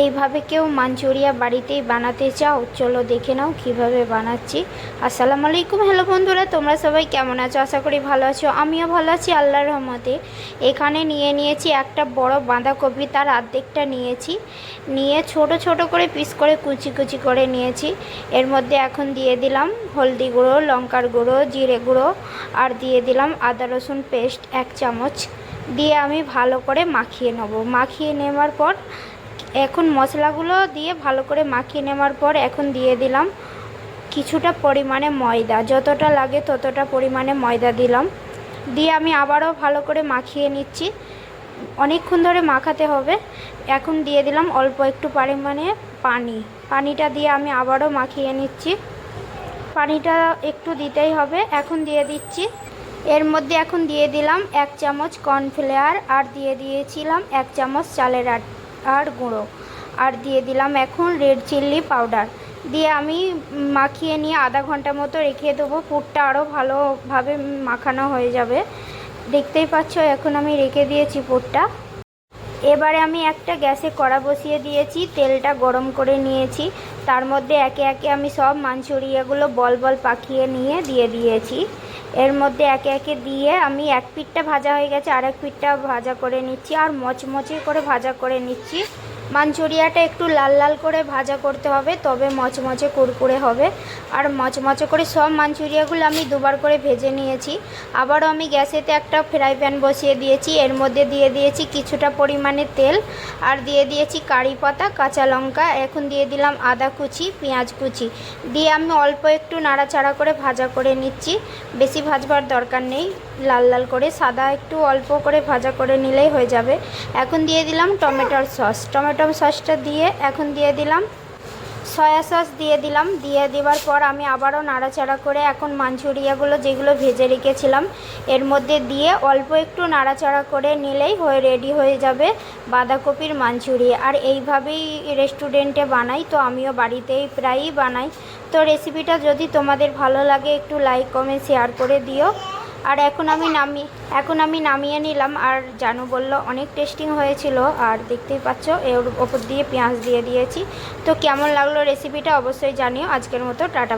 এইভাবে কেউ মাঞ্চুরিয়া বাড়িতেই বানাতে চাও, চলো দেখে নাও কীভাবে বানাচ্ছি। আসসালামু আলাইকুম, হ্যালো বন্ধুরা, তোমরা সবাই কেমন আছো? আশা করি ভালো আছো। আমিও ভালো আছি, আল্লাহর রহমতে। এখানে নিয়ে নিয়েছি একটা বড় বাঁধাকপি, তার অর্ধেকটা নিয়েছি। নিয়ে ছোট ছোট করে পিস করে কুচি কুচি করে নিয়েছি। এর মধ্যে এখন দিয়ে দিলাম হলদি গুঁড়ো, লঙ্কার গুঁড়ো, জিরে গুঁড়ো, আর দিয়ে দিলাম আদা রসুন পেস্ট এক চামচ। দিয়ে আমি ভালো করে মাখিয়ে নেব। মাখিয়ে নেওয়ার পর এখন মশলাগুলো দিয়ে ভালো করে মাখিয়ে নেওয়ার পর এখন দিয়ে দিলাম কিছুটা পরিমাণে ময়দা। যতটা লাগে ততটা পরিমাণে ময়দা দিলাম। দিয়ে আমি আবারও ভালো করে মাখিয়ে নিচ্ছি। অনেকক্ষণ ধরে মাখাতে হবে। এখন দিয়ে দিলাম অল্প একটু পরিমাণে পানি। পানিটা দিয়ে আমি আবারও মাখিয়ে নিচ্ছি। পানিটা একটু দিতেই হবে। এখন দিয়ে দিচ্ছি। এর মধ্যে এখন দিয়ে দিলাম এক চামচ কর্নফ্লেয়ার আর দিয়ে দিয়েছিলাম এক চামচ চালের আট। আর গুঁড়ো। আর দিয়ে দিলাম এখন রেড চিল্লি পাউডার দিয়ে আমি মাখিয়ে নিয়ে আধা ঘণ্টা মতো রেখে দেবো। পুরটা আরও ভালোভাবে মাখানো হয়ে যাবে। দেখতেই পাচ্ছ, এখন আমি রেখে দিয়েছি পুরটা। এবারে আমি একটা গ্যাসে কড়া বসিয়ে দিয়েছি, তেলটা গরম করে নিয়েছি। তার মধ্যে একে একে আমি সব মাঞ্চুরিয়াগুলো বল বল পাকিয়ে নিয়ে দিয়ে দিয়েছি। এর মধ্যে একে একে দিয়ে আমি এক পিঠটা ভাজা হয়ে গেছে আর এক পিঠটা ভাজা করে নিচ্ছি আর মচমচে করে ভাজা করে নিচ্ছি। মাঞ্চুরিয়াটা একটু লাল লাল করে ভাজা করতে হবে, তবে মচমচে কুরকুরে হবে। আর মচমচে করে সব মাঞ্চুরিয়াগুলো আমি দুবার করে ভেজে নিয়েছি। আবারও আমি গ্যাসেতে একটা ফ্রাই প্যান বসিয়ে দিয়েছি। এর মধ্যে দিয়ে দিয়েছি কিছুটা পরিমাণে তেল, আর দিয়ে দিয়েছি কারি পাতা, কাঁচা লঙ্কা, এখন দিয়ে দিলাম আদা কুচি, পেঁয়াজ কুচি। দিয়ে আমি অল্প একটু নাড়াচাড়া করে ভাজা করে নিচ্ছি। বেশি ভাজবার দরকার নেই, লাল লাল করে, সাদা একটু অল্প করে ভাজা করে নিলেই হয়ে যাবে। এখন দিয়ে দিলাম টমেটোর সস। টমেটো সসটা দিয়ে এখন দিয়ে দিলাম। সয়া সস দিয়ে দিলাম। দিয়ে দেওয়ার পর আমি আবারও নাড়াচাড়া করে এখন মাঞ্চুরিয়াগুলো যেগুলো ভেজে রেখেছিলাম, এর মধ্যে দিয়ে অল্প একটু নাড়াচাড়া করে নিলেই হয়ে, রেডি হয়ে যাবে বাঁধাকপির মাঞ্চুরিয়া আর এইভাবেই রেস্টুরেন্টে বানাই, তো আমিও বাড়িতেই প্রায়ই বানাই। তো রেসিপিটা যদি তোমাদের ভালো লাগে, একটু লাইক কমেন্ট শেয়ার করে দিও। আর এখন আমি নামি, এখন আমি নামিয়ে নিলাম আর জানু বলল, অনেক টেস্টিং হয়েছিল আর দেখতেই পাচ্ছ, এর ওপর দিয়ে পেঁয়াজ দিয়ে দিয়েছি। তো কেমন লাগল রেসিপিটা অবশ্যই জানিও। আজকের মতো টাটা